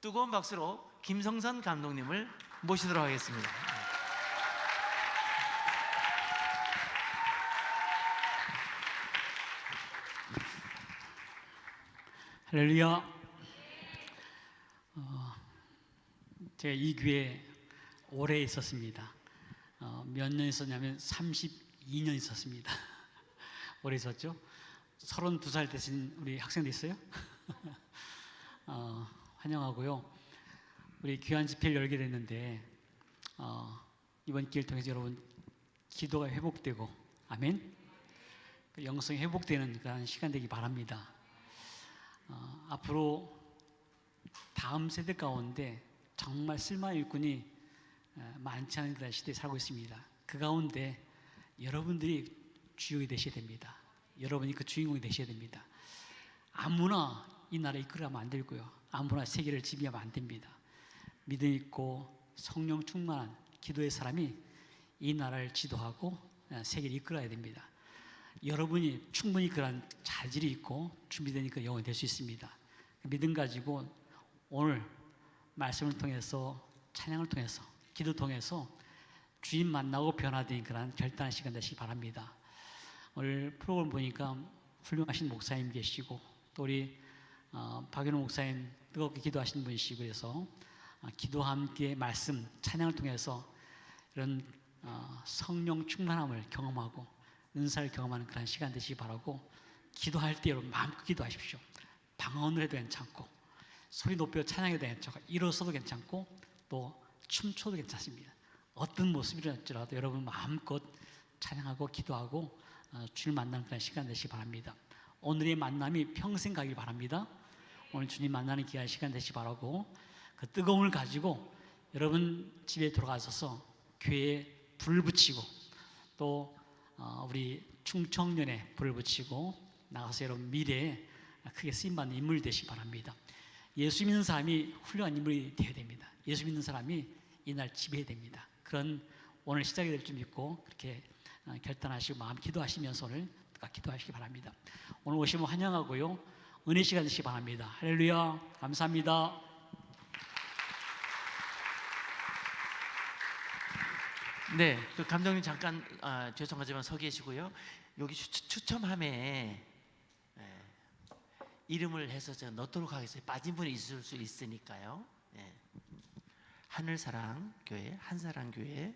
뜨거운 박수로 김성선 감독님을 모시도록 하겠습니다. 할렐루야. 어, 제가 이 교회 오래 있었습니다. 어, 몇년 있었냐면 32년 있었습니다. 오래 있었죠. 32살 되신 우리 학생도 있어요? 어, 환영하고요. 우리 귀한 집회를 열게 됐는데 어, 이번 기회를 통해서 여러분 기도가 회복되고 아멘. 그 영성이 회복되는 그런 시간 되기 바랍니다. 어, 앞으로 다음 세대 가운데 정말 쓸만한 일꾼이 어, 많지 않은 그런 시대에 살고 있습니다. 그 가운데 여러분들이 주역이 되셔야 됩니다. 여러분이 그 주인공이 되셔야 됩니다. 아무나 이 나라 이끌어가면 안 되고요. 아무나 세계를 지배하면 안 됩니다. 믿음 있고 성령 충만한 기도의 사람이 이 나라를 지도하고 어, 세계를 이끌어야 됩니다. 여러분이 충분히 그런 자질이 있고 준비되니까 영원히 될 수 있습니다. 믿음 가지고 오늘 말씀을 통해서 찬양을 통해서 기도 통해서 주인 만나고 변화된 그런 결단의 시간 되시기 바랍니다. 오늘 프로그램 보니까 훌륭하신 목사님 계시고 또 우리 어, 박윤호 목사님 뜨겁게 기도하시는 분이시고 그래서 어, 기도와 함께 말씀 찬양을 통해서 이런 어, 성령 충만함을 경험하고 은사를 경험하는 그런 시간 되시기 바라고 기도할 때 여러분 마음껏 기도하십시오. 방언을 해도 괜찮고 소리 높여 찬양해도 괜찮고 일어서도 괜찮고 또 춤춰도 괜찮습니다. 어떤 모습이랄지라도 여러분 마음껏 찬양하고 기도하고 어, 주님 만나는 그런 시간 되시기 바랍니다. 오늘의 만남이 평생 가길 바랍니다. 오늘 주님 만나는 귀한 시간 되시기 바라고 그 뜨거움을 가지고 여러분 집에 돌아가셔서 교회에 불 붙이고 또 어, 우리 충청년에 불을 붙이고 나가서 여러분 미래에 크게 쓰임받는 인물이 되시기 바랍니다. 예수 믿는 사람이 훌륭한 인물이 되어야 됩니다. 예수 믿는 사람이 이날 지배해야 됩니다. 그런 오늘 시작이 될 줄 믿고 그렇게 어, 결단하시고 마음 기도하시면서 오늘 기도하시기 바랍니다. 오늘 오시면 환영하고요. 은혜 시간 되시기 바랍니다. 할렐루야. 감사합니다. 네, 그 감독님 잠깐 아, 죄송하지만 서 계시고요. 여기 추, 추첨함에 예, 이름을 해서 제가 넣도록 하겠습니다. 빠진 분이 있을 수 있으니까요. 예. 하늘사랑 교회, 한사랑 교회,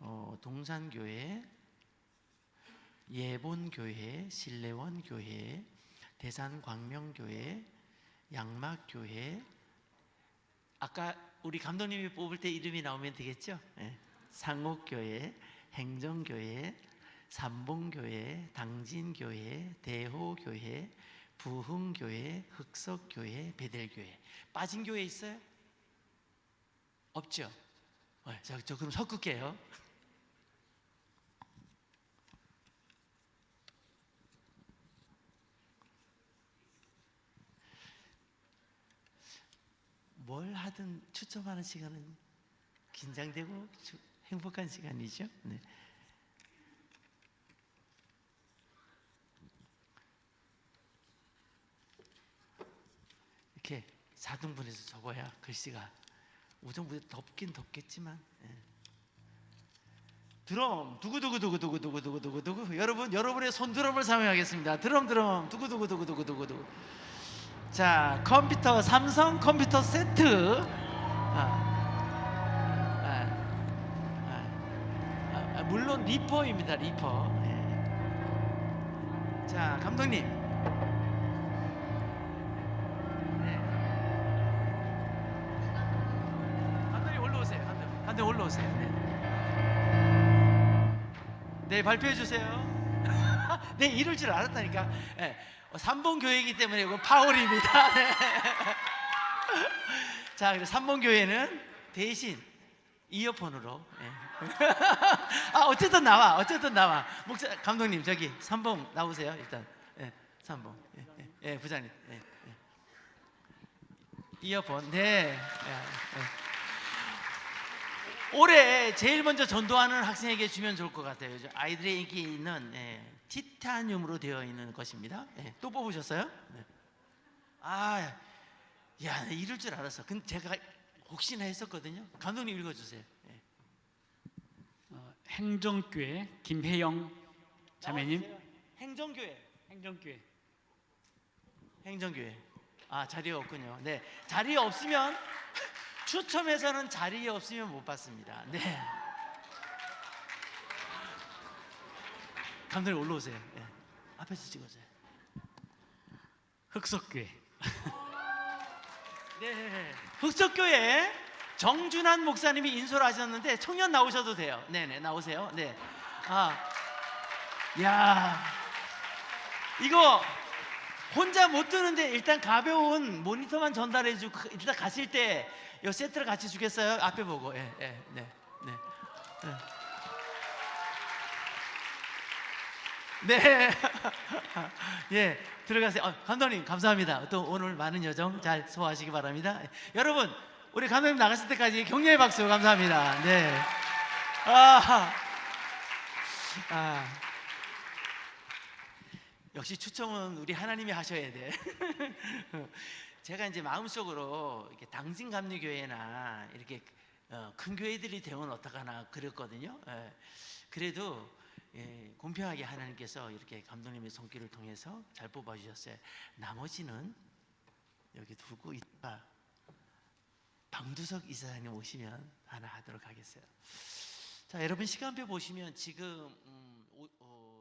어, 동산 교회, 예본 교회, 신례원 교회, 대산 광명 교회, 양막 교회. 아까 우리 감독님이 뽑을 때 이름이 나오면 되겠죠? 예. 상옥교회, 행정교회, 삼봉교회, 당진교회, 대호교회, 부흥교회, 흑석교회, 베델교회. 빠진 교회 있어요? 없죠? 어, 저, 저 그럼 섞을게요. 뭘 하든 추첨하는 시간은 긴장되고 주- 행복한 시간이죠. 네. 이렇게 4등분해서 적어야 글씨가 우정부에 덥긴 덥겠지만 예. 드럼 두구두구두구두구두구두구두구 여러분 여러분의 손드럼을 사용하겠습니다. 드럼 드럼 두구두구두구두구두구 자 컴퓨터 삼성 컴퓨터 세트. 아, 아, 아, 아, 아, 물론 리퍼입니다 리퍼. 예. 자 감독님. 네. 감독님 올라오세요. 감독님. 올라오세요. 네, 네 발표해 주세요 네 이럴 줄 알았다니까 네. 3번 교회이기 때문에 이건 파울입니다. 네. 자, 그래서 3번 교회는 대신 이어폰으로. 예. 아, 어쨌든 나와. 어쨌든 나와. 목사 감독님 저기 3번 나오세요. 일단. 예. 3번. 예, 예, 예, 부장님. 예, 예. 이어폰. 네. 예, 예. 올해 제일 먼저 전도하는 학생에게 주면 좋을 것 같아요. 아이들의 인기 있는 예, 티타늄으로 되어 있는 것입니다. 예, 또 뽑으셨어요? 네. 아, 야, 나 이럴 줄 알았어. 근데 제가 혹시나 했었거든요. 감독님 읽어주세요. 예. 어, 행정교회 김혜영 자매님. 행정교회. 행정교회 행정교회. 아 자리가 없군요. 네, 자리 없으면 추첨해서는 자리에 없으면 못 받습니다. 네. 감독님 올라오세요. 예. 앞에서 찍어줘요. 흑석교회 네. 흑석교회 정준환 목사님이 인솔 하셨는데 청년 나오셔도 돼요. 네네 나오세요. 네. 아, 야, 이거 혼자 못 드는데 일단 가벼운 모니터만 전달해 주고 일단 가실 때 이 세트를 같이 주겠어요? 앞에 보고. 예, 예, 네, 네. 네. 네. 예, 들어가세요. 어, 감독님 감사합니다. 또 오늘 많은 여정 잘 소화하시기 바랍니다. 예, 여러분, 우리 감독님 나갔을 때까지 격려의 박수 감사합니다. 네. 아, 아. 역시 추첨은 우리 하나님이 하셔야 돼. 제가 이제 마음속으로 이렇게 당진 감리 교회나 이렇게 어, 큰 교회들이 되면 어떡하나 그랬거든요. 예. 그래도 예, 공평하게 하나님께서 이렇게 감독님의 손길을 통해서 잘 뽑아주셨어요. 나머지는 여기 두고 있다. 방두석 이사장님 오시면 하나 하도록 하겠어요. 자, 여러분 시간표 보시면 지금 음, 오- 어,